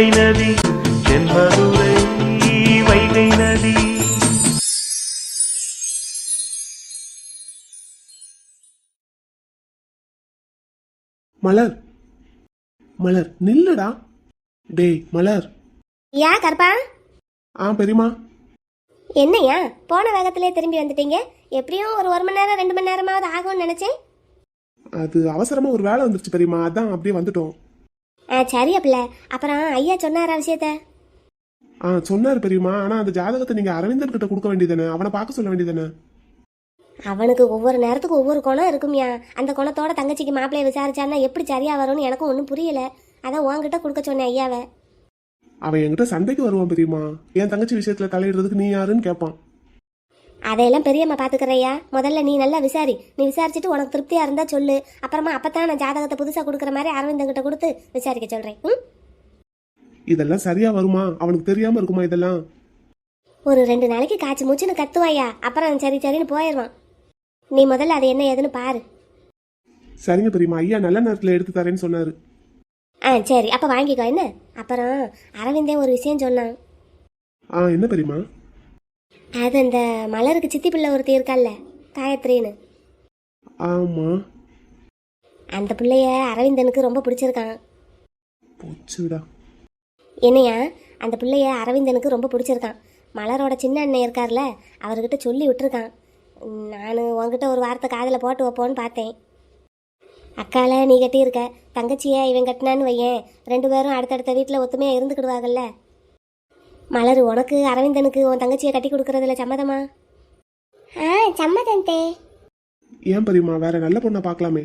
வைகை நதி தென்மதுரை வைகை நதி. மலர் மலர் நில்லுடா. டேய் மலர். யா கருப்பா. ஆ பெரியமா என்னையா போன வேகத்திலே திரும்பி வந்துட்டீங்க. எப்படியும் ஒரு ஒரு மணி நேரம் ரெண்டு மணி நேரமாவது ஆகும்னு நினைச்சேன். அது அவசரமா ஒரு வேலை வந்துருச்சு பெரியமா அதான் அப்படியே வந்துட்டோம். சரியா பிள்ளை அப்புறம் ஐயா சொன்னாரா விஷயத்த? ஆ சொன்னார் பெரியமா ஆனா அந்த ஜாதகத்தை நீங்க அரவிந்தன் கிட்ட கொடுக்க வேண்டியதானே அவனை பார்க்க சொல்ல வேண்டியதானே அவனுக்கு ஒவ்வொரு நேரத்துக்கும் ஒவ்வொரு குணம் இருக்கும்யா. அந்த குணத்தோட தங்கச்சிக்கு மாப்பிள்ளைய விசாரிச்சான்னா எப்படி சரியா வரும்னு எனக்கும் ஒன்றும் புரியல. அதான் உன்கிட்ட கொடுக்க சொன்னேன் ஐயாவை. அவன் என்கிட்ட சண்டைக்கு வருவான் பெரியமா என் தங்கச்சி விஷயத்துல தலையிடுறதுக்கு நீ யாருன்னு கேட்பான் அதையெல்லாம் பெரியம்மா பாத்துக்கறையா முதல்ல நீ நல்லா விசாரி. நீ விசாரிச்சுட்டு உனக்கு திருப்தியா இருந்தா சொல்லு. அப்புறமா அப்பதான் நான் ஜாதகத்தை புதுசா கொடுக்குற மாதிரி அரவிந்தங்கிட்ட கொடுத்து விசாரிக்க சொல்றேன். ம்? இதெல்லாம் சரியா வருமா? அவனுக்கு தெரியாம இருக்குமா இதெல்லாம்? ஒரு ரெண்டு நாளைக்கு காய்ச்சி மூச்சுன்னு கத்துவாயா அப்புறம் சரி சரின்னு போயிடுவான். நீ முதல்ல அது என்ன ஏதுன்னு பாரு. சரிங்க பெரியமா ஐயா நல்ல நேரத்துல எடுத்து தரேன்னு சொன்னாரு. ஆ சரி. அப்ப வாங்கிக்கோ. என்ன? அப்புறம் அரவிந்தே ஒரு விஷயம் சொன்னான். ஆ என்ன பெரியமா அது அந்த மலருக்கு சித்தி பிள்ளை ஒருத்தி இருக்கல்ல காயத்ரின்னு. ஆமா. அந்த பிள்ளைய அரவிந்தனுக்கு ரொம்ப பிடிச்சிருக்கான். போச்சுடா. என்னையா அந்த பிள்ளைய அரவிந்தனுக்கு ரொம்ப பிடிச்சிருக்கான். மலரோட சின்ன அண்ணன் இருக்கார்ல அவர்கிட்ட சொல்லி விட்டுருக்கான். நான் உன்கிட்ட ஒரு வார்த்தை காதில் போட்டு வைப்போன்னு பார்த்தேன். அக்கால நீ கட்டியிருக்க. தங்கச்சியை இவன் கட்டினான்னு வையேன். ரெண்டு பேரும் அடுத்தடுத்த வீட்டில் ஒத்துமையாக இருந்துக்கிடுவாங்கல்ல. மலர் உனக்கு அரவிந்தனுக்கு உன் தங்கச்சியை கட்டி கொடுக்கறதுல சம்மதமா? ஆ சம்மதம் தே. ஏன் பெரியமா வேற நல்ல பொண்ணை பார்க்கலாமே?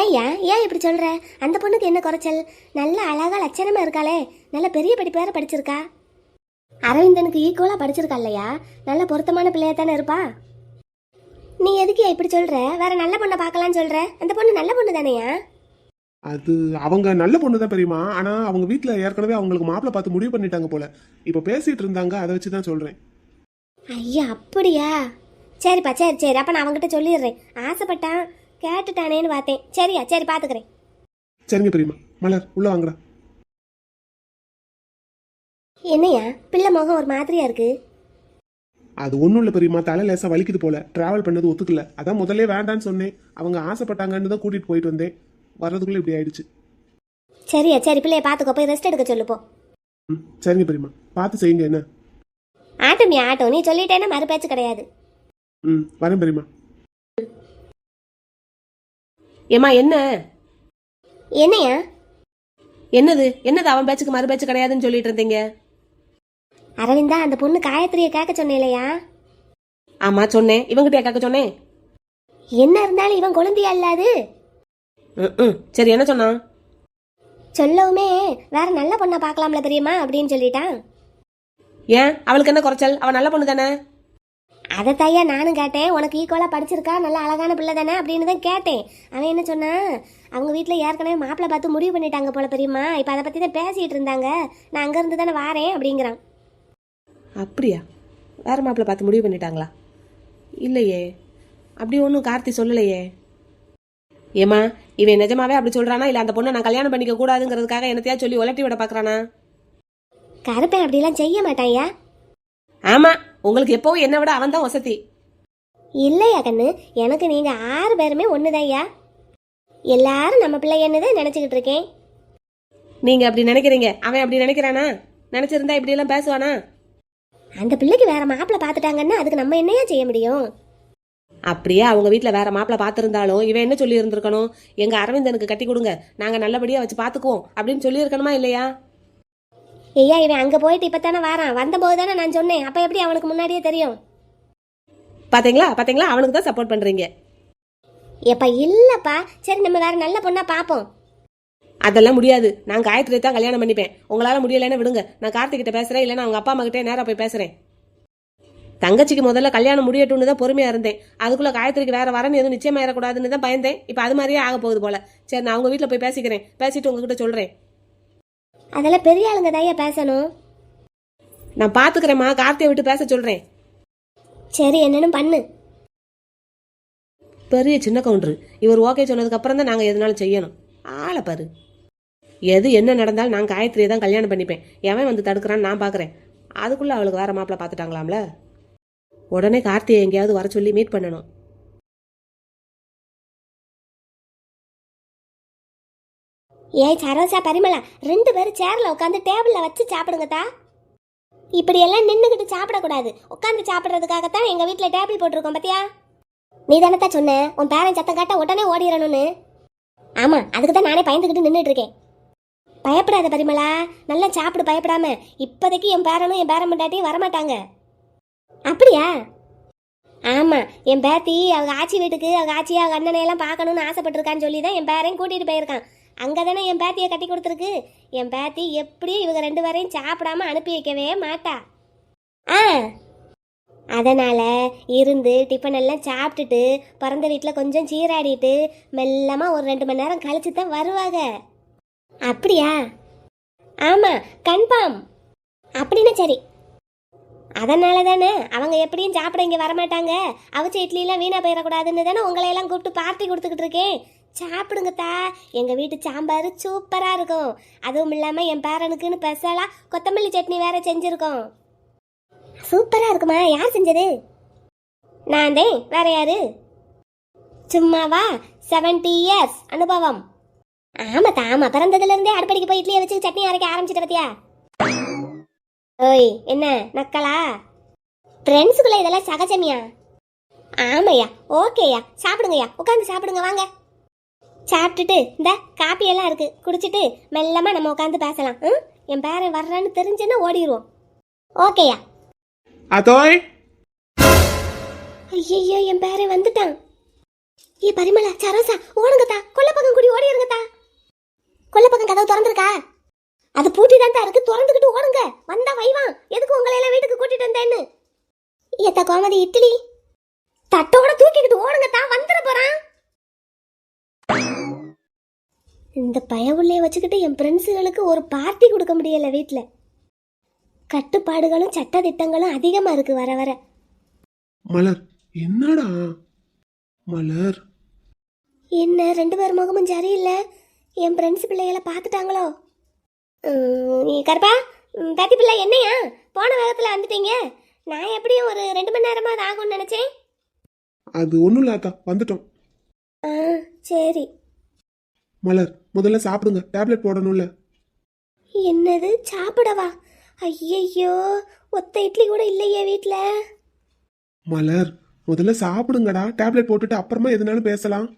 ஏய்யா ஏன் இப்படி சொல்ற? அந்த பொண்ணுக்கு என்ன குறைச்சல்? நல்ல அழகா லட்சணமா இருக்காளே. நல்ல பெரிய படிப்பு வேற படிச்சிருக்கா. அரவிந்தனுக்கு ஈக்குவலா படிச்சிருக்கா இல்லையா? நல்ல பொருத்தமான பிள்ளையா தானே இருப்பா? நீ எதுக்கு இப்படி சொல்ற? வேற நல்ல பொண்ணை பார்க்கலாம்னு சொல்ற? அந்த பொண்ணு நல்ல பொண்ணு தானேயா? அது அவங்க நல்ல பொண்ணு தான் பெரியமா ஆனா அவங்க வீட்ல ஏற்கனவே அவங்களுக்கு மாப்பிள்ளை பார்த்து முடிவு பண்ணிட்டாங்க போல. இப்ப பேசிட்டு இருந்தாங்க அதை வச்சு தான் சொல்றேன். ஐயா அப்படியா? சரிப்பா சரி சரி அப்ப நான் அவன்கிட்ட சொல்லிடுறேன். ஆசைப்பட்டான் கேட்டுட்டானேன்னு பார்த்தேன். சரியா சரி பாத்துக்கிறேன். சரிங்க பெரியமா மலர் உள்ள வாங்கடா. என்னையா? பிள்ளை முகம் ஒரு மாதிரியா இருக்கு? அது ஒன்றும் இல்லை பெரியமா தலை லேசா வலிக்குது போல. டிராவல் பண்ணது ஒத்துக்கல. அதான் முதல்ல வேண்டான்னு சொன்னேன். அவங்க ஆசைப்பட்டாங்கன்னு தான் கூட்டிட்டு போயிட்டு வந்தேன். வர்றதுக்குள்ள இப்படி ஆயிடுச்சு. சரியா சரி பிள்ளைய பாத்துக்கோ போய் ரெஸ்ட் எடுக்க சொல்லு போ ம் சரிங்க பெரியமா பார்த்து செய்யுங்க என்ன? ஆட்டோமியா ஆட்டோ நீ சொல்லிட்டேன்னா மறு பேச்சு கிடையாது. ம் வரேன் பெரியமா ஏம்மா என்ன? என்னையா? என்னது? என்னது அவன் பேச்சுக்கு மறு பேச்சு கிடையாதுன்னு சொல்லிட்டு இருந்தீங்க? அரவிந்தா அந்த பொண்ணு காயத்ரியை கேட்க சொன்னேலையா? ஆமா சொன்னேன். இவங்கிட்ட கேட்க சொன்னேன்? என்ன இருந்தாலும் இவன் குழந்தையா இல்லாது ம், சரி என்ன சொன்னான்? சொல்லவுமே வேற நல்ல பொண்ணை பார்க்கலாம்ல தெரியுமா அப்படின்னு சொல்லிட்டான். ஏன்? அவளுக்கு என்ன குறைச்சல்? அவன் நல்ல பொண்ணு தானே? அதை தாயா நானும் கேட்டேன். உனக்கு ஈக்குவலாக படிச்சிருக்கா? நல்ல அழகான பிள்ளை தானே அப்படின்னு தான் கேட்டேன். அவன் என்ன சொன்னான்? அவங்க வீட்டில் ஏற்கனவே மாப்பிள்ளை பார்த்து முடிவு பண்ணிட்டாங்க போல பெரியம்மா இப்போ அதை பற்றி தான் பேசிகிட்டு இருந்தாங்க. நான் அங்கேருந்து தானே வாரேன் அப்படிங்கிறான். அப்படியா? வேற மாப்பிள்ளை பார்த்து முடிவு பண்ணிட்டாங்களா? இல்லையே. அப்படி ஒன்றும் கார்த்தி சொல்லலையே. ஏம்மா இவன் நிஜமாவே அப்படி சொல்றானா? இல்லை அந்த பொண்ணை நான் கல்யாணம் பண்ணிக்க கூடாதுங்கிறதுக்காக என்னத்தையா சொல்லி உலட்டி விட பார்க்கறானா கருப்பேன் அப்படிலாம் செய்ய மாட்டான்யா ஆமா உங்களுக்கு எப்பவும் என்னை விட அவன் தான் வசதி. இல்லையா கண்ணு? எனக்கு நீங்க ஆறு பேருமே ஒண்ணுதையா எல்லாரும் நம்ம பிள்ளை என்னதான் நினைச்சுக்கிட்டு இருக்கேன். நீங்க அப்படி நினைக்கிறீங்க. அவன் அப்படி நினைக்கிறானா? நினைச்சிருந்தா இப்படி எல்லாம் பேசுவானா? அந்த பிள்ளைக்கு வேற மாப்பிள்ளை பார்த்துட்டாங்கன்னா அதுக்கு நம்ம என்னையா செய்ய முடியும்? அப்படியே அவங்க வீட்டில் வேற மாப்பிள்ளை பார்த்துருந்தாலும் இவன் என்ன சொல்லி இருந்திருக்கணும் எங்க அரவிந்தனுக்கு கட்டி கொடுங்க. நாங்க நல்லபடியா வச்சு பார்த்துக்குவோம். அப்படின்னு சொல்லியிருக்கணுமா இல்லையா? ஐயா இவன் அங்க போயிட்டு இப்பதானே வாரான். வந்தபோது தானே நான் சொன்னேன். அப்ப எப்படி அவனுக்கு முன்னாடியே தெரியும்? பாத்தீங்களா? பாத்தீங்களா? அவனுக்கு தான் சப்போர்ட் பண்றீங்க. எப்ப இல்லப்பா. சரி நம்ம வேற நல்ல பொண்ணா பாப்போம் அதெல்லாம் முடியாது. நான் காயத்ரி தான் கல்யாணம் பண்ணிப்பேன். உங்களால முடியலைன்னு விடுங்க. நான் கார்த்திகிட்ட பேசுறேன் இல்லைன்னா அவங்க அப்பா அம்மா கிட்டே நேரா போய் பேசுறேன். தங்கச்சிக்கு முதல்ல கல்யாணம் முடியட்டும்னு தான் பொறுமையா இருந்தேன். அதுக்குள்ள காயத்ரிக்கு வேற வரன் எதுவும் நிச்சயமா ஏறக்கூடாதுன்னு தான் பயந்தேன். இப்போ அது மாதிரியே ஆக போகுது போல. சரி நான் அவங்க வீட்டில் போய் பேசிக்கிறேன். பேசிட்டு உங்ககிட்ட சொல்றேன். அதெல்லாம் பெரிய ஆளுங்க தாயா பேசணும். நான் பாத்துக்கிறேம்மா கார்த்தியை விட்டு பேச சொல்றேன். சரி என்னன்னு பண்ணு. பெரிய சின்ன கவுண்டர். இவர் ஓகே சொன்னதுக்கு அப்புறம் தான் நாங்கள் எதுனாலும் செய்யணும். ஆளை பாரு. எது என்ன நடந்தாலும் நான் காயத்ரியை தான் கல்யாணம் பண்ணிப்பேன். எவன் வந்து தடுக்கிறான்னு நான் பார்க்குறேன் அதுக்குள்ளே அவளுக்கு வேற மாப்பிள்ளை பார்த்துட்டாங்களாம்ல உடனே கார்த்தியை எங்கேயாவது வர சொல்லி மீட் பண்ணணும். ஏய் சரோசா பரிமளா ரெண்டு பேரும் சேர்ல உட்காந்து டேபிள்ல வச்சு சாப்பிடுங்கத்தா. இப்படி எல்லாம் நின்றுக்கிட்டு சாப்பிடக்கூடாது. உட்காந்து சாப்பிட்றதுக்காகத்தான் எங்க வீட்டில் டேபிள் போட்டிருக்கோம் பார்த்தியா நீ தானே சொன்ன? உன் பேரன் சத்தம் காட்ட உடனே ஓடிடணும்னு ஆமா அதுக்கு தான் நானே பயந்துக்கிட்டு நின்றுட்டு இருக்கேன். பயப்படாத பரிமளா நல்லா சாப்பிடு பயப்படாம. இப்போதைக்கு என் பேரனும் என் பேரன் முண்டாட்டியும் வரமாட்டாங்க. அப்படியா? ஆமாம் என் பேத்தி அவங்க ஆச்சி வீட்டுக்கு அவங்க ஆச்சி அவங்க அண்ணனையெல்லாம் பார்க்கணும்னு ஆசைப்பட்டிருக்கான்னு சொல்லி தான் என் பேரையும் கூட்டிகிட்டு போயிருக்கான். அங்கே தானே என் பேத்தியை கட்டி கொடுத்துருக்கு. என் பேத்தி எப்படியும் இவங்க ரெண்டு பேரையும் சாப்பிடாம அனுப்பி வைக்கவே மாட்டா. ஆ. அதனால் இருந்து டிஃபன் எல்லாம் சாப்பிட்டுட்டு பிறந்த வீட்டில் கொஞ்சம் சீராடிட்டு மெல்லமாக ஒரு ரெண்டு மணி நேரம் கழிச்சு தான் வருவாங்க அப்படியா? ஆமாம் கன்ஃபார்ம். அப்படின்னா சரி. அதனால தானே அவங்க எப்படியும் சாப்பிட இங்கே வரமாட்டாங்க. அவிச்ச இட்லிலாம் வீணாக போயிடக்கூடாதுன்னு தானே உங்களையெல்லாம் கூப்பிட்டு பார்ட்டி கொடுத்துக்கிட்டு இருக்கேன். சாப்பிடுங்கத்தா எங்கள் வீட்டு சாம்பார் சூப்பராக இருக்கும். அதுவும் இல்லாமல் என் பேரனுக்குன்னு பெசலாக கொத்தமல்லி சட்னி வேற செஞ்சுருக்கோம். சூப்பராக இருக்குமா? யார் செஞ்சது? நான் தான் வேற யாரு? சும்மாவா? செவன்டி இயர்ஸ் அனுபவம். ஆமாத்தா ஆமாம் பிறந்ததுலேருந்தே அடுப்படிக்கு போய் இட்லியை வச்சு சட்னி அரைக்க ஆரம்பிச்சிட்ட பத்தியா? ஓய் என்ன நக்கலா? ஃப்ரெண்ட்ஸுக்குள்ள இதெல்லாம் சகஜமியா? ஆமையா ஓகேயா சாப்பிடுங்கய்யா உட்காந்து சாப்பிடுங்க வாங்க. சாப்பிட்டுட்டு இந்த காப்பி எல்லாம் இருக்கு குடிச்சிட்டு மெல்லமா நம்ம உட்காந்து பேசலாம். ம்? என் பேரன் வர்றான்னு தெரிஞ்சுன்னா ஓடிடுவோம் ஓகேயா? அதோய்? ஐயோ என் பேரன் வந்துட்டான். ஏ பரிமளா சரோசா ஓடுங்கத்தா கொல்லப்பக்கம் குடி ஓடிடுங்கத்தா திறந்துருக்கா அது பூட்டி தான் இருக்கு. திறந்துக்கிட்டு ஓடுங்க. வந்தா வைவான் எதுக்கு உங்களை எல்லாம் வீட்டுக்கு கூட்டிட்டு வந்தேன்னு? ஏத்தா கோமதி இட்லி. தட்டோட தூக்கிக்கிட்டு ஓடுங்கத்தா. வந்துட போறான். இந்த பயவுள்ளைய வச்சுக்கிட்டு என் ஃப்ரெண்ட்ஸுகளுக்கு ஒரு பார்ட்டி கொடுக்க முடியல வீட்டில் கட்டுப்பாடுகளும் சட்ட திட்டங்களும் அதிகமாக இருக்கு வர வர. மலர் என்னடா? மலர். என்ன ரெண்டு பேர் முகமும் சரியில்லை? என் ஃப்ரெண்ட்ஸ் பிள்ளைகளை பார்த்துட்டாங்களோ? கருப்பா பேத்தி பிள்ளை என்னையா? போன வேகத்தில் வந்துட்டீங்க. நான் எப்படியும் ஒரு ரெண்டு மணி நேரமா அது ஆகும்னு நினச்சேன். அது ஒன்றும் இல்லாதா வந்துட்டோம். ஆ சரி. மலர் முதல்ல சாப்பிடுங்க. டேப்லெட் போடணும்ல. என்னது? சாப்பிடவா? ஐயையோ ஒத்த இட்லி கூட இல்லையே வீட்டில் மலர் முதல்ல சாப்பிடுங்கடா. டேப்லெட் போட்டுட்டு அப்புறமா எதுனாலும் பேசலாம்.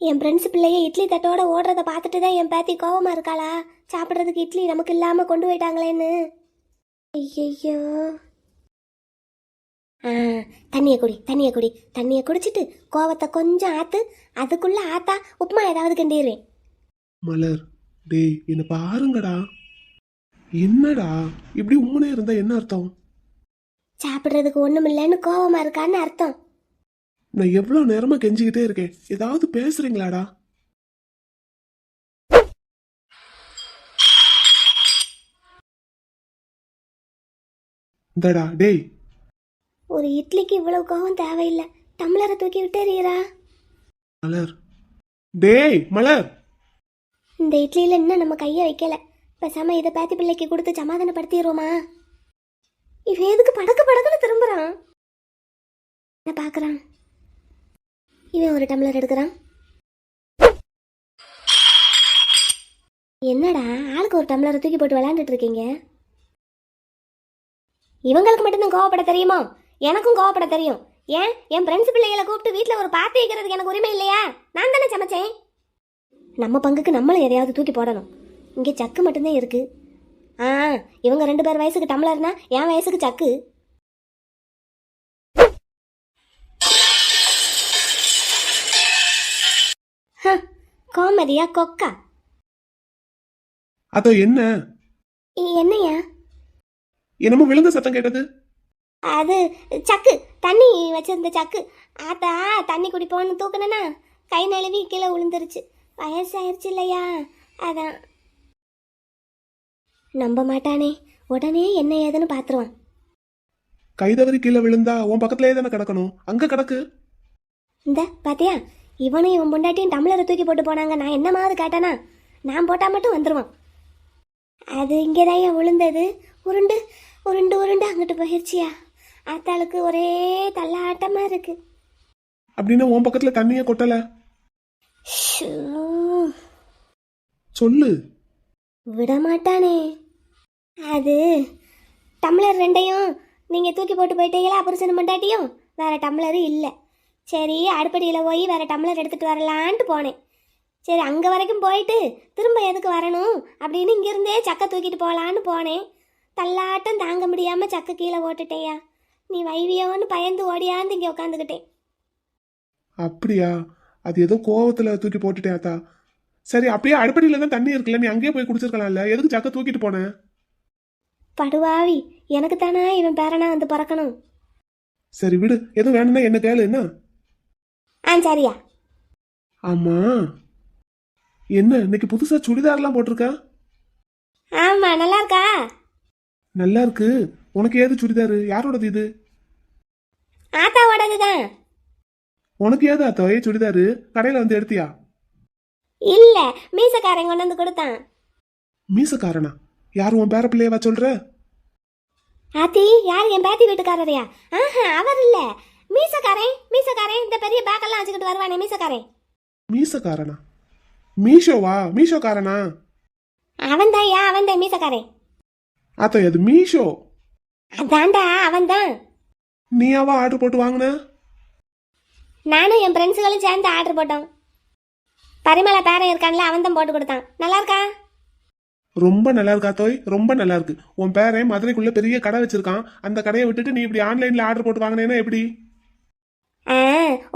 என் ஃப்ரெண்ட்ஸ் பிள்ளைய இட்லி தட்டோட ஓடுறத பார்த்துட்டு தான் என் பேத்தி கோவமா இருக்காளா? சாப்பிட்றதுக்கு இட்லி நமக்கு இல்லாமல் கொண்டு போயிட்டாங்களேன்னு. ஐயையோ. ஆ தண்ணியை குடி தண்ணியை குடி. தண்ணியை குடிச்சிட்டு கோவத்தை கொஞ்சம் ஆத்து அதுக்குள்ள ஆத்தா உப்புமா ஏதாவது கிண்டிடுவேன். மலர் டேய் என்ன பாருங்கடா. என்னடா? இப்படி உம்மனே இருந்தா என்ன அர்த்தம்? சாப்பிட்றதுக்கு ஒன்றும் இல்லைன்னு கோவமா இருக்கான்னு அர்த்தம். நான் எவ்வளவு நேரமா கெஞ்சிக்கிட்டே இருக்கேன். ஏதாவது பேசுறீங்களாடா? இந்தடா டேய். ஒரு இட்லிக்கு இவ்வளவு கோவம் தேவையில்லை. டம்ளரை தூக்கி விட்டுறீரா மலர். டேய் மலர். இந்த இட்லியில இன்னும் நம்ம கையை வைக்கல. பேசாம இதை பேத்தி பிள்ளைக்கு கொடுத்து சமாதானப்படுத்திடுவோமா? இவன் எதுக்கு படக்கு படக்குன்னு திரும்புறான்? என்ன பார்க்கறான் இவன் ஒரு டம்ளர் எடுக்கிறான். என்னடா ஆளுக்கு ஒரு டம்ளரை தூக்கி போட்டு விளையாண்டுட்டு இருக்கீங்க? இவங்களுக்கு மட்டும்தான் கோவப்பட தெரியுமா? எனக்கும் கோவப்பட தெரியும். ஏன்? என் ஃப்ரெண்ட்ஸ் பிள்ளைகளை கூப்பிட்டு வீட்டில் ஒரு பார்த்து வைக்கிறதுக்கு எனக்கு உரிமை இல்லையா? நான் தானே சமைச்சேன். நம்ம பங்குக்கு நம்மளும் எதையாவது தூக்கி போடணும். இங்கே சக்கு மட்டும்தான் இருக்கு. ஆ இவங்க ரெண்டு பேர் வயசுக்கு டம்ளர்னா என் வயசுக்கு சக்கு. ஹ, கோமதியா கொக்கா. அதோ என்ன? என்னய்யா? என்னமோ விழுந்த சத்தம் கேட்டது. அது சக்கு தண்ணி வச்சிருந்த சக்கு. ஆத்தா தண்ணி குடிப்போன்னு தூக்குனேனா கை நழுவி கீழே விழுந்துருச்சு வயசாயிருச்சு இல்லையா? அதான். நம்ப மாட்டானே. உடனே என்ன ஏதுன்னு பார்த்துருவான் கை தவறி கீழே விழுந்தா உன் பக்கத்துலயே தானே கிடக்கணும். அங்க கிடக்கு. இந்த பாத்தியா? இவனும் இவன் பொண்டாட்டியும் டம்ளரை தூக்கி போட்டு போனாங்க. நான் என்னமாவது கேட்டானா நான் போட்டால் மட்டும் வந்துடுவான் அது இங்கே தான் விழுந்தது? உருண்டு உருண்டு உருண்டு அங்கிட்டு போயிடுச்சியா ஆத்தாளுக்கு ஒரே தள்ளாட்டமாக இருக்கு. அப்படின்னா உன் பக்கத்துல தண்ணியே கொட்டல? ஷூ, சொல்லு. விட மாட்டானே அது டம்ளர் ரெண்டையும் நீங்கள் தூக்கி போட்டு போயிட்டீங்களா? புருஷன் மண்டாட்டியும் வேற டம்ளரும் இல்லை. சரி அடுப்படியில் போய் வேற டம்ளர் எடுத்துகிட்டு வரலான்ட்டு போனேன். சரி அங்கே வரைக்கும் போயிட்டு திரும்ப எதுக்கு வரணும்? அப்படின்னு இங்கிருந்தே சக்கை தூக்கிட்டு போகலான்னு போனேன். தள்ளாட்டம் தாங்க முடியாமல் சக்கை கீழே போட்டுட்டேயா. நீ வைவியோன்னு பயந்து ஓடியாந்து இங்கே உட்காந்துக்கிட்டேன் அப்படியா? அது ஏதோ கோவத்துல தூக்கி போட்டுட்டேன் அத்தா. சரி அப்படியே அடுப்படியில தான் தண்ணி இருக்குல்ல நீ அங்கேயே போய் குடிச்சிருக்கலாம்ல. எதுக்கு சக்க தூக்கிட்டு போனேன் படுவாவி எனக்கு தானே இவன் பேரனா வந்து பிறக்கணும்? சரி விடு. எதுவும் வேணும்னா என்ன கேளு என்ன? ஆ சரியா. ஆமா. என்ன இன்னைக்கு புதுசா சுடிதார்லாம் போட்டிருக்க? ஆமாம் நல்லா இருக்கா நல்லா இருக்கு உனக்கு ஏது சுடிதாரு? யாரோடது இது? ஆத்தாவோடது தான். உனக்கு ஏது அத்தோயே சுடிதாரு? கடையில வந்து எடுத்தியா? இல்ல மீசக்காரன் கொண்டு வந்து கொடுத்தான். மீசக்காரனா? யார் உன் பேர பிள்ளையவா சொல்ற? ஆத்தி யார் என் பேத்தி வீட்டுக்காரரையா? ஆஹா அவர் இல்ல. மீசக்காரன் மீசக்காரன் இந்த பெரிய பேக்கெல்லாம் வச்சுக்கிட்டு வருவானே மீசக்காரன். மீசக்காரனா? மீஷோவா? மீஷோக்காரனா? அவன் தான் யா அவன் தான் மீசக்காரன்? அத்தோ அது மீஷோ. அதான்டா அவன் தான் நீயாவா ஆர்டர் போட்டு வாங்கின? நானும் என் ஃப்ரெண்ட்ஸுகளும் சேர்ந்து ஆர்டர் போட்டோம். பரிமள பேரன் இருக்கான்ல அவன் தான் போட்டு கொடுத்தான். நல்லா இருக்கா ரொம்ப நல்லா இருக்கா தோய் ரொம்ப நல்லா இருக்கு உன் பேரன் மதுரைக்குள்ள பெரிய கடை வச்சிருக்கான். அந்த கடையை விட்டுட்டு நீ இப்படி ஆன்லைன்ல ஆர்டர் போட்டு வாங்கினேன்னா எப்படி? ஆ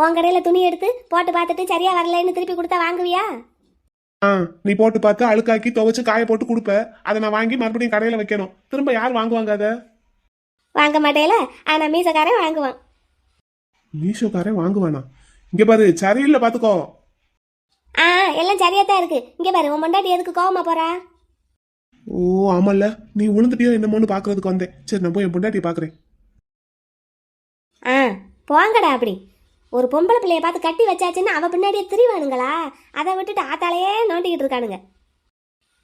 உன் கடையில துணி எடுத்து போட்டு பார்த்துட்டு சரியா வரலைன்னு திருப்பி கொடுத்தா வாங்குவியா? ஆ நீ போட்டு பார்த்து அழுக்காக்கி துவைச்சு காய போட்டு கொடுப்ப. அதை நான் வாங்கி மறுபடியும் கடையில வைக்கணும். திரும்ப யார் வாங்குவாங்க அதை? வாங்க மாட்டேல. ஆனா மீசக்காரன் வாங்குவான். மீஷோக்காரன் வாங்குவானா? இங்க பாரு சரியில்லை பாத்துக்கோ ஆ எல்லாம் சரியா தான் இருக்கு. இங்க பாரு உன் மண்டாட்டி எதுக்கு கோவமா போறா? ஓ ஆமால்ல. நீ விழுந்துட்டியோ என்னமோன்னு பாக்குறதுக்கு வந்தேன். சரி நான் போய் என் பொண்டாட்டியை பாக்குறேன் ஆ. போங்கடா அப்படி. ஒரு பொம்பளை பிள்ளைய பார்த்து கட்டி வச்சாச்சுன்னு அவள் பின்னாடியே திரிவானுங்களா? அதை விட்டுட்டு ஆத்தாளையே நோண்டிக்கிட்டு இருக்கானுங்க.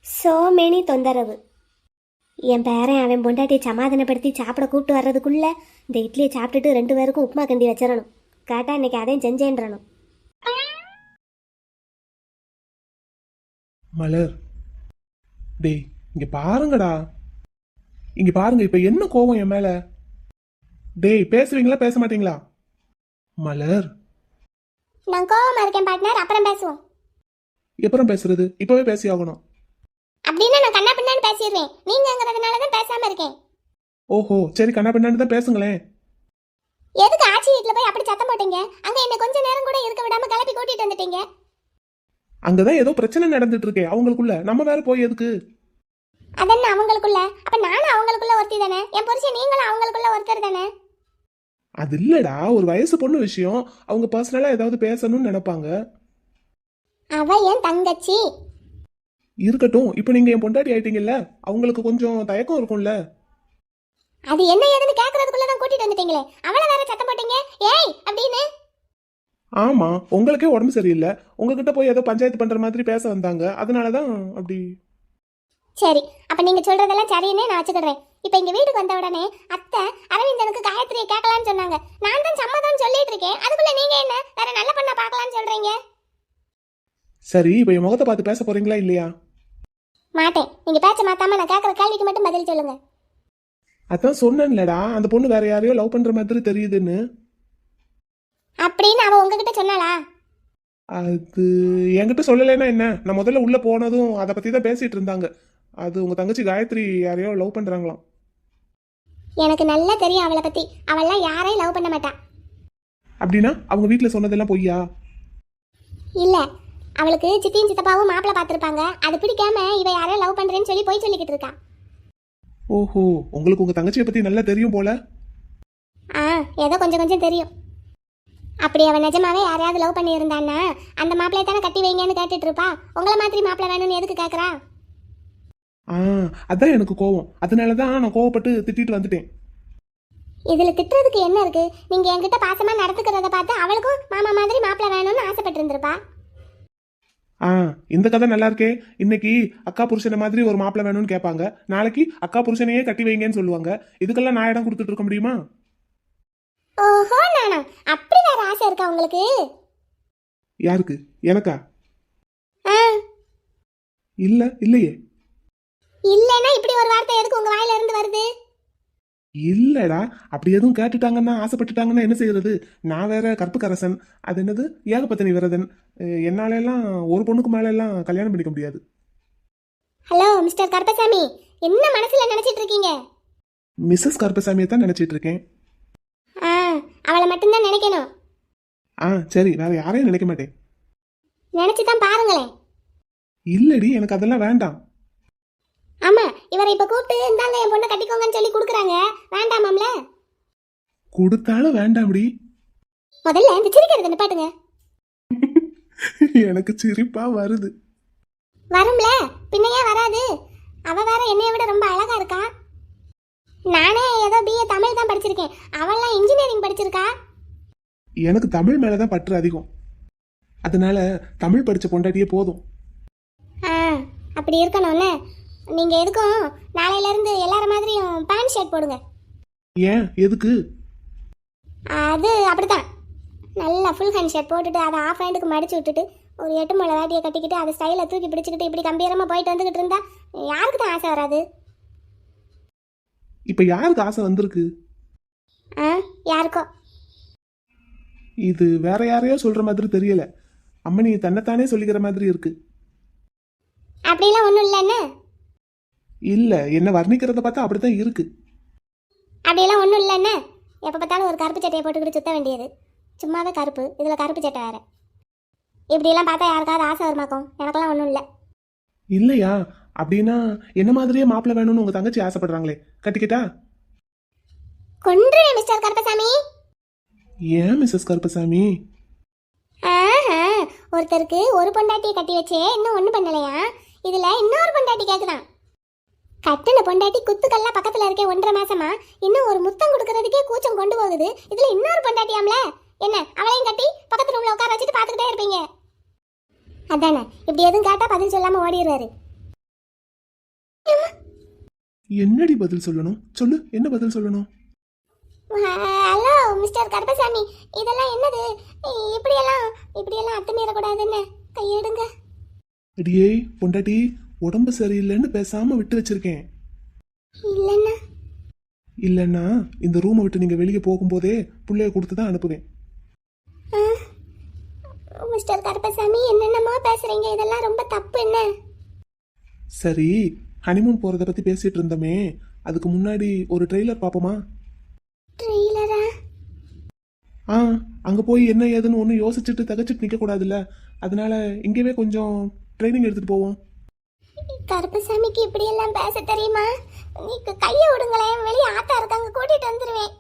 சோ மெனி தொந்தரவு. என் பேரன் அவன் பொண்டாட்டியை சமாதானப்படுத்தி சாப்பிட கூப்பிட்டு வர்றதுக்குள்ள இந்த இட்லியை சாப்பிட்டுட்டு ரெண்டு பேருக்கும் உப்புமா கண்டி வச்சிடணும். கேட்டா இன்னைக்கு அதையும் செஞ்சேன்றணும். மலர் டேய் இங்க பாருங்கடா. இங்க பாருங்க இப்ப என்ன கோவம் என் மேல? டேய் பேசுவீங்களா பேச மாட்டீங்களா? மலர். நான் கோவமா இருக்கேன் பார்ட்னர் அப்புறம் பேசுவோம். எப்பறம் பேசுறது? இப்பவே பேசி ஆகணும் அப்படின்னா நான் கண்ணா பின்னான்னு பேசிடுவேன். நீங்கங்கிறதுனால தான் பேசாம இருக்கேன். ஓஹோ சரி கண்ணா பின்னாடி தான் பேசுங்களேன். எதுக்கு ஆச்சி வீட்டுல போய் அப்படி சத்தம் போட்டீங்க? அங்க என்ன கொஞ்ச நேரம் கூட இருக்க விடாம கிளப்பி கூட்டிட்டு வந்துட்டீங்க. அங்கதான் ஏதோ பிரச்சனை நடந்துட்டு இருக்கே அவங்களுக்குள்ள. நம்ம வேற போய் எதுக்கு? அதென்ன அவங்களுக்குள்ள? அப்ப நானும் அவங்களுக்குள்ள ஒருத்தி தானே என் புருஷன் நீங்களும் அவங்களுக்குள்ள ஒருத்தர் தானே? அது இல்லடா ஒரு வயசு பொண்ணு விஷயம். அவங்க பர்சனலா ஏதாவது பேசணும்னு நினைப்பாங்க. அவ என் தங்கச்சி. இருக்கட்டும் இப்போ நீங்க என் பொண்டாட்டி ஆயிட்டீங்கல்ல அவங்களுக்கு கொஞ்சம் தயக்கம் இருக்கும்ல. அது என்ன ஏதுன்னு கேக்குறதுக்குள்ள தான் கூட்டிட்டு வந்துட்டீங்களே. அவளை வேற சத்தம் போட்டீங்க. ஏய் அப்படின்னு. ஆமா உங்களுக்கே உடம்பு சரியில்லை. உங்ககிட்ட போய் ஏதோ பஞ்சாயத்து பண்ற மாதிரி பேச வந்தாங்க. அதனாலதான் அப்படி. சரி அப்ப நீங்க சொல்றதெல்லாம் சரின்னே நான் வச்சுக்கிறேன். இப்ப எங்க வீட்டுக்கு வந்த உடனே அத்தை அரவிந்தனுக்கு காயத்ரியை கேட்கலான்னு சொன்னாங்க. நான் தான் சம்மதம் சொல்லிட்டு இருக்கேன். அதுக்குள்ள நீங்க என்ன? வேற நல்ல பண்ண பார்க்கலாம்னு சொல்றீங்க? சரி இப்போ என் முகத்தை பார்த்து பேச போறீங்களா இல்லையா? மாட்டேன். நீங்க பேச்ச மாத்தாம நான் கேக்குற கேள்விக்கு மட்டும் பதில் சொல்லுங்க. அதான் சொன்னேன்லடா அந்த பொண்ணு வேற யாரையோ லவ் பண்ற மாதிரி தெரியுதுன்னு. அப்படின்னு அவ உங்ககிட்ட சொன்னாளா? அது என்கிட்ட சொல்லலைன்னா என்ன? நான் முதல்ல உள்ள போனதும் அதை பத்தி தான் பேசிட்டு இருந்தாங்க. அது உங்க தங்கச்சி காயத்ரி யாரையோ லவ் பண்றாங்களாம். எனக்கு நல்லா தெரியும் அவளை பத்தி. அவள்லாம் யாரையும் லவ் பண்ண மாட்டா. அப்படின்னா அவங்க வீட்ல சொன்னதெல்லாம் பொய்யா? இல்ல. அவளுக்கு சித்தியும் சித்தப்பாவும் மாப்பிள்ள பார்த்திருப்பாங்க. அது பிடிக்காம இவ யாரோ லவ் பண்றேன்னு சொல்லி போய் சொல்லிக்கிட்டு இருக்கா. ஓஹோ உங்களுக்கு உங்க தங்கச்சியை பத்தி நல்லா தெரியும் போல? ஆ ஏதோ கொஞ்சம் கொஞ்சம் தெரியும். அப்படி அவன் நிஜமாவே யாரையாவது லவ் பண்ணி இருந்தான்னா அந்த மாப்பிள்ளைய தானே கட்டி வைங்கன்னு கேட்டுட்டு இருப்பா. உங்களை மாதிரி மாப்பிள்ளை வேணும்னு எதுக்கு கேக்குறா? ஆ அதான் எனக்கு கோவம். அதனால தான் நான் கோவப்பட்டு திட்டிட்டு வந்துட்டேன். இதுல திட்டுறதுக்கு என்ன இருக்கு? நீங்க என்கிட்ட பாசமா நடந்துக்கிறத பார்த்து அவளுக்கும் மாமா மாதிரி மாப்பிள்ளை வேணும்னு ஆசைப்பட்டு இருந்திருப்பா ஆ இந்த கதை நல்லா இருக்கே. இன்னைக்கு அக்கா புருஷனை மாதிரி ஒரு மாப்பிள்ளை வேணும்னு கேட்பாங்க. நாளைக்கு அக்கா புருஷனையே கட்டி வைங்கன்னு சொல்லுவாங்க. இதுக்கெல்லாம் நான் இடம் கொடுத்துட்டு இருக்க முடியுமா? ஓஹோ நானா? அப்படி வேற ஆசை இருக்கா உங்களுக்கு? யாருக்கு? எனக்கா? இல்ல இல்லையே. இல்லைன்னா இப்படி ஒரு வார்த்தை எதுக்கு உங்க வாயில இருந்து வருது? இல்லடா அப்படி எதுவும் கேட்டுட்டாங்கன்னா ஆசைப்பட்டுட்டாங்கன்னா என்ன செய்யறது? நான் வேற கற்புக்கரசன். அது என்னது? ஏகபத்தினி விரதன். என்னால எல்லாம் ஒரு பொண்ணுக்கு மேல எல்லாம் கல்யாணம் பண்ணிக்க முடியாது. ஹலோ மிஸ்டர் கருப்பசாமி என்ன மனசுல நினைச்சிட்டு இருக்கீங்க? மிஸ்ஸஸ் கருப்பசாமியை தான் நினைச்சிட்டு இருக்கேன். ஆ அவளை மட்டும்தான் நினைக்கணும். ஆ சரி வேற யாரையும் நினைக்க மாட்டேன். நினைச்சு தான் பாருங்களேன். இல்லடி எனக்கு அதெல்லாம் வேண்டாம். இவரை இப்ப கூப்பிட்டு இந்தாங்க என் பொண்ணை கட்டிக்கோங்கன்னு சொல்லி கொடுக்குறாங்க. வேண்டாமாம்ல கொடுத்தாலும் வேண்டாம்டி. முதல்ல இந்த சிரிக்கிறது நிப்பாட்டுங்க. எனக்கு சிரிப்பா வருது. வரும்ல? பின்ன ஏன் வராது. அவ வேற என்னைய விட ரொம்ப அழகா இருக்கா? நானே ஏதோ பிஏ தமிழ் தான் படிச்சிருக்கேன். அவள்லாம் இன்ஜினியரிங் படிச்சிருக்கா? எனக்கு தமிழ் மேலதான் பற்று அதிகம். அதனால தமிழ் படிச்ச பொண்டாட்டியே போதும். ஆ அப்படி இருக்கணும்ல. நீங்க எதுக்கும் நாளையில இருந்து எல்லார மாதிரியும் பேண்ட் ஷர்ட் போடுங்க. ஏன்? எதுக்கு? அது அப்படித்தான். நல்லா ஃபுல் ஹேண்ட் ஷர்ட் போட்டுட்டு அதை ஆஃப் ஹேண்டுக்கு மடிச்சு விட்டுட்டு ஒரு எட்டு மலை வேட்டியை கட்டிக்கிட்டு அதை ஸ்டைலை தூக்கி பிடிச்சிக்கிட்டு இப்படி கம்பீரமா போயிட்டு வந்துகிட்டு இருந்தா யாருக்கு தான் ஆசை வராது? இப்ப யாருக்கு ஆசை வந்திருக்கு? ஆ யாருக்கோ? இது வேற யாரையோ சொல்ற மாதிரி தெரியல. அம்மனி தன்னைத்தானே சொல்லிக்கிற மாதிரி இருக்கு. அப்படிலாம் ஒன்றும் இல்லைன்னு இல்ல என்ன வர்ணிக்கிறத பார்த்தா அப்படித்தான் இருக்கு. அப்படியெல்லாம் ஒன்றும் இல்லைன்னு எப்போ பார்த்தாலும் ஒரு கருப்பு சட்டையை போட்டுக்கிட்டு சுத்த வேண்டியது. சும்மாவே கருப்பு இதில் கருப்பு சட்டை வேறு. இப்படியெல்லாம் பார்த்தா யாருக்காவது ஆசை வருமாக்கும்? எனக்கெல்லாம் ஒன்றும் இல்லை. இல்லையா? அப்படின்னா என்ன மாதிரியே மாப்பிள்ளை வேணும்னு உங்க தங்கச்சி ஆசைப்படுறாங்களே. கட்டிக்கிட்டா? கொன்றுவேன் மிஸ்டர் கருப்பசாமி. ஏன் மிஸ்ஸஸ் கருப்பசாமி? ஆஹா ஒருத்தருக்கு ஒரு பொண்டாட்டியை கட்டி வச்சே இன்னும் ஒன்றும் பண்ணலையா? இதில் இன்னொரு பொண்டாட்டி கேட்குதான் கட்டின பொண்டாட்டி குத்துக்கல்ல பக்கத்தில் இருக்கே ஒன்றரை மாசமா இன்னும் ஒரு முத்தம் கொடுக்கறதுக்கே கூச்சம் கொண்டு போகுது. இதில் இன்னொரு பொண்டாட்டியாம்ல என்ன அவளையும் கட்டி பக்கத்து ரூம்ல உட்கார வச்சுட்டு பார்த்துக்கிட்டே இருப்பீங்க? அதானே இப்படி எதுவும் கேட்டா பதில் சொல்லாம ஓடிடுறாரு. என்னடி பதில் சொல்லணும்? சொல்லு என்ன பதில் சொல்லணும்? ஹலோ மிஸ்டர் கருப்பசாமி இதெல்லாம் என்னது? இப்படியெல்லாம் இப்படியெல்லாம் அத்துமீறக்கூடாதுன்னு. கையெடுங்க. அடியே பொண்டாட்டி உடம்பு சரியில்லைன்னு பேசாம விட்டு வச்சிருக்கேன். இல்லைன்னா? இல்லைன்னா இந்த ரூமை விட்டு நீங்க வெளியே போகும்போதே புள்ளைய கொடுத்து தான் அனுப்புவேன். மிஸ்டர் கருப்பசாமி என்னென்னமோ பேசுறீங்க. இதெல்லாம் ரொம்ப தப்பு என்ன? சரி ஹனிமூன் போறத பத்தி பேசிட்டு இருந்தோமே. அதுக்கு முன்னாடி ஒரு ட்ரெய்லர் பாப்போமா? ட்ரெய்லரா ஆ? அங்க போய் என்ன ஏதுன்னு ஒன்றும் யோசிச்சுட்டு தகச்சிட்டு நிக்க கூடாதுல்ல அதனால இங்கேயே கொஞ்சம் ட்ரைனிங் எடுத்துட்டு போவோம். கருப்பசாமிக்கு இப்படி எல்லாம் பேச தெரியுமா? நீக்கு கையை விடுங்களேன். வெளியே ஆத்தா இருக்காங்க. கூட்டிட்டு வந்துருவேன்.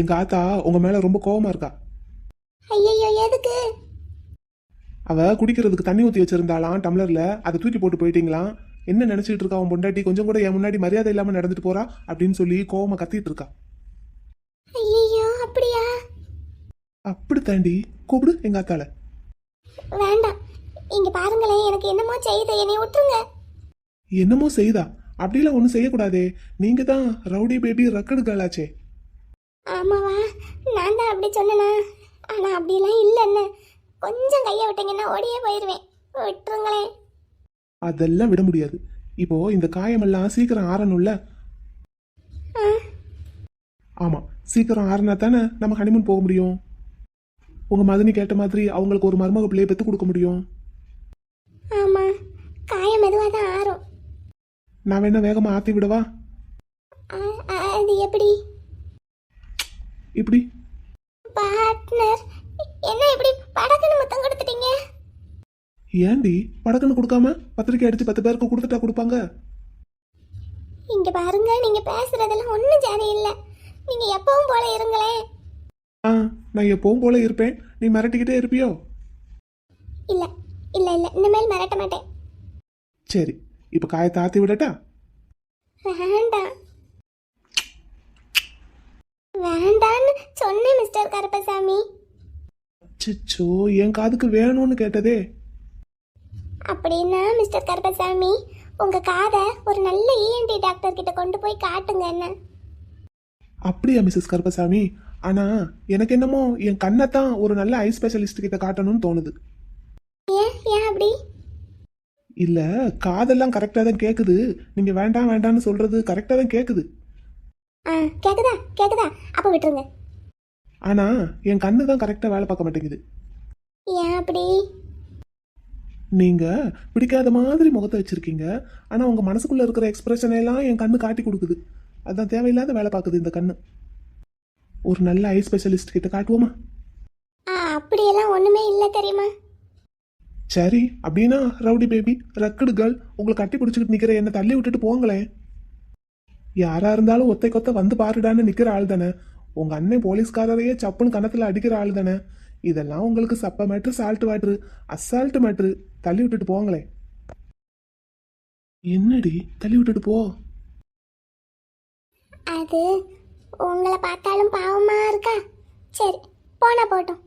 எங்க ஆத்தா உங்க மேல ரொம்ப கோவமா இருக்கா? ஐயோ எதுக்கு? அவ குடிக்கிறதுக்கு தண்ணி ஊத்தி வச்சிருந்தாளாம் டம்ளர்ல. அதை தூக்கி போட்டு போயிட்டீங்களாம் என்ன நினைச்சிட்டு இருக்கா அவன் பொண்டாட்டி? கொஞ்சம் கூட என் முன்னாடி மரியாதை இல்லாம நடந்துட்டு போறா அப்படின்னு சொல்லி கோவமா கத்திட்டு இருக்கா. ஐயோ அப்படியா? அப்படி தாண்டி கூப்பிடு எங்க ஆத்தால. வேண்டாம். இங்க பாருங்களேன் எனக்கு என்னமோ செய்யுது என்னை விட்டுருங்க. என்னமோ செய்தா அப்படிலாம் ஒன்றும் செய்யக்கூடாதே. நீங்க தான் ரவுடி பேபி ரக்கடு கேளாச்சே ஆமாவா? நான் தான் அப்படி சொன்னேனா? ஆனா அப்படியெல்லாம் இல்லைன்னு. கொஞ்சம் கையை விட்டீங்கன்னா ஓடியே போயிடுவேன் விட்டுருங்களேன். அதெல்லாம் விட முடியாது. இப்போ இந்த காயமெல்லாம் சீக்கிரம் ஆறணும்ல? ஆமா சீக்கிரம் ஆறுனா தானே நம்ம ஹனிமூன் போக முடியும்? உங்க மதனி கேட்ட மாதிரி அவங்களுக்கு ஒரு மருமக பிள்ளைய பெத்து கொடுக்க முடியும்? காயம் மெதுவாக தான் ஆறும். நான் வேணா வேகமா ஆத்தி விடவா? ஆ, ஆ, அது எப்படி? இப்படி. பார்ட்னர் என்ன இப்படி படக்குன்னு முத்தம் கொடுத்துட்டீங்க? ஏண்டி படக்குன்னு கொடுக்காம பத்திரிக்கை அடிச்சு பத்து பேருக்கு கொடுத்துட்டா கொடுப்பாங்க? இங்க பாருங்க நீங்க பேசுறதெல்லாம் ஒண்ணும் சரியில்லை. நீங்க எப்பவும் போல இருங்களேன். ஆ நான் எப்பவும் போல இருப்பேன். நீ மிரட்டிக்கிட்டே இருப்பியோ? இல்ல இல்ல இல்ல. இனிமேல் மிரட்ட மாட்டேன். சரி இப்ப காயத்தை ஆத்தி விடட்டா? வேண்டாம். வேண்டான்னு சொன்னேன் மிஸ்டர் கருப்பசாமி. சிச்சோ என் காதுக்கு வேணும்னு கேட்டதே. அப்படின்னா மிஸ்டர் கருப்பசாமி உங்க காதை ஒரு நல்ல இஎன்டி டாக்டர் கிட்ட கொண்டு போய் காட்டுங்க என்ன அப்படியா மிஸ்ஸஸ் கருப்பசாமி? ஆனா எனக்கு என்னமோ என் கண்ணை தான் ஒரு நல்ல ஐ ஸ்பெஷலிஸ்ட் கிட்ட காட்டணும்னு தோணுது. ஏன் ஏன் அப்படி? இல்ல காதெல்லாம் கரெக்டா தான் கேக்குது. நீங்க வேண்டாம் வேண்டாம்னு சொல்றது கரெக்டா தான் கேக்குது. ஆ கேக்குதா கேக்குதா? அப்ப விட்டுருங்க. ஆனா என் கண்ணு தான் கரெக்டா வேலை பார்க்க மாட்டேங்குது. ஏன் அப்படி? நீங்க பிடிக்காத மாதிரி முகத்தை வச்சிருக்கீங்க. ஆனா உங்க மனசுக்குள்ள இருக்கிற எக்ஸ்பிரஷன் எல்லாம் என் கண்ணு காட்டி கொடுக்குது. அதான் தேவையில்லாத வேலை பார்க்குது இந்த கண்ணு. ஒரு நல்ல ஐ ஸ்பெஷலிஸ்ட் கிட்ட காட்டுவோமா? அப்படியெல்லாம் ஒண்ணுமே இல்லை தெரியுமா? சரி அப்படின்னா ரவுடி பேபி ரக்கடு கேர்ள் உங்களை கட்டி பிடிச்சிக்கிட்டு நிற்கிற என்னை தள்ளி விட்டுட்டு போங்களேன். யாரா இருந்தாலும் ஒத்தை கொத்த வந்து பாருடான்னு நிற்கிற ஆள் தானே. உங்கள் அண்ணன் போலீஸ்காரரையே சப்புன்னு கணத்தில் அடிக்கிற ஆள் தானே. இதெல்லாம் உங்களுக்கு சப்ப matter salt water assault matter. தள்ளி விட்டுட்டு போங்களேன். என்னடி தள்ளி விட்டுட்டு போ. அது உங்களை பார்த்தாலும் பாவமா இருக்கா? சரி போனா போட்டோம்.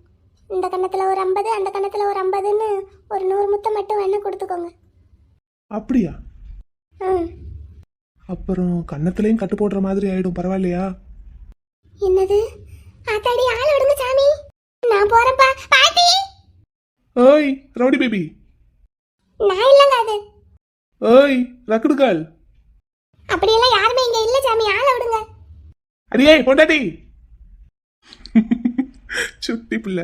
இந்த கணத்துல ஒரு ஐம்பது அந்த கணத்துல ஒரு ஐம்பதுன்னு ஒரு நூறு முத்தம் மட்டும் வேணா கொடுத்துக்கோங்க. அப்படியா? ம் அப்புறம் கன்னத்துலயும் கட்டு போடுற மாதிரி ஆயிடும் பரவாயில்லையா? என்னது? ஆத்தாடி ஆள் விடுங்க சாமி. நான் போறேன்ப்பா. பாட்டி! ஓய் ரவுடி பேபி. நான் இல்லைங்க அது. ரக்கடு கேர்ள் அப்படியெல்லாம் யாருமே இங்க இல்ல சாமி. ஆளை விடுங்க. அடியே பொண்டாட்டி. சுட்டி பிள்ளை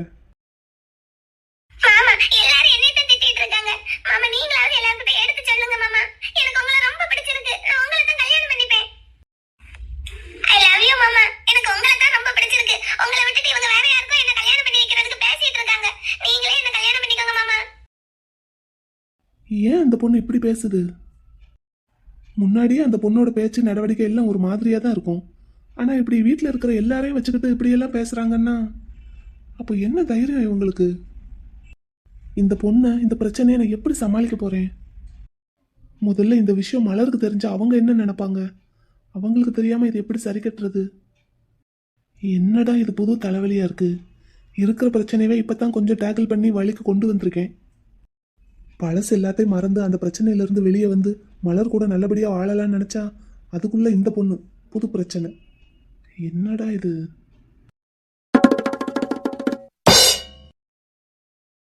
மாமா எல்லாரும் என்னைய தான் திட்டிட்டு இருக்காங்க மாமா நீங்களாவது எல்லார்கிட்ட எடுத்து சொல்லுங்க மாமா. எனக்கு உங்களை ரொம்ப பிடிச்சிருக்கு. நான் உங்களை தான் கல்யாணம் பண்ணிப்பேன். ஐ லவ் யூ மாமா. எனக்கு உங்களை தான் ரொம்ப பிடிச்சிருக்கு. உங்களை விட்டுட்டு இவங்க வேற யாருக்கும் என்ன கல்யாணம் பண்ணி வைக்கிறதுக்கு பேசிட்டு இருக்காங்க. நீங்களே என்ன கல்யாணம் பண்ணிக்கோங்க மாமா. ஏன் அந்த பொண்ணு இப்படி பேசுது? முன்னாடியே அந்த பொண்ணோட பேச்சு நடவடிக்கை எல்லாம் ஒரு மாதிரியாக தான் இருக்கும். ஆனால் இப்படி வீட்டில் இருக்கிற எல்லாரையும் வச்சுக்கிட்டு இப்படியெல்லாம் பேசுகிறாங்கன்னா அப்போ என்ன தைரியம் இவங்களுக்கு? இந்த பொண்ணை இந்த பிரச்சனையை நான் எப்படி சமாளிக்க போறேன்? முதல்ல இந்த விஷயம் மலருக்கு தெரிஞ்ச அவங்க என்ன நினைப்பாங்க? அவங்களுக்கு தெரியாம இது எப்படி சரி கட்டுறது? என்னடா இது புது தலைவலியா இருக்கு? இருக்கிற பிரச்சனையவே இப்பதான் கொஞ்சம் டேக்கிள் பண்ணி வழிக்கு கொண்டு வந்திருக்கேன். பழசு எல்லாத்தையும் மறந்து அந்த பிரச்சனையிலேருந்து வெளியே வந்து மலர் கூட நல்லபடியாக வாழலாம்னு நினச்சா அதுக்குள்ளே இந்த பொண்ணு புது பிரச்சனை. என்னடா இது?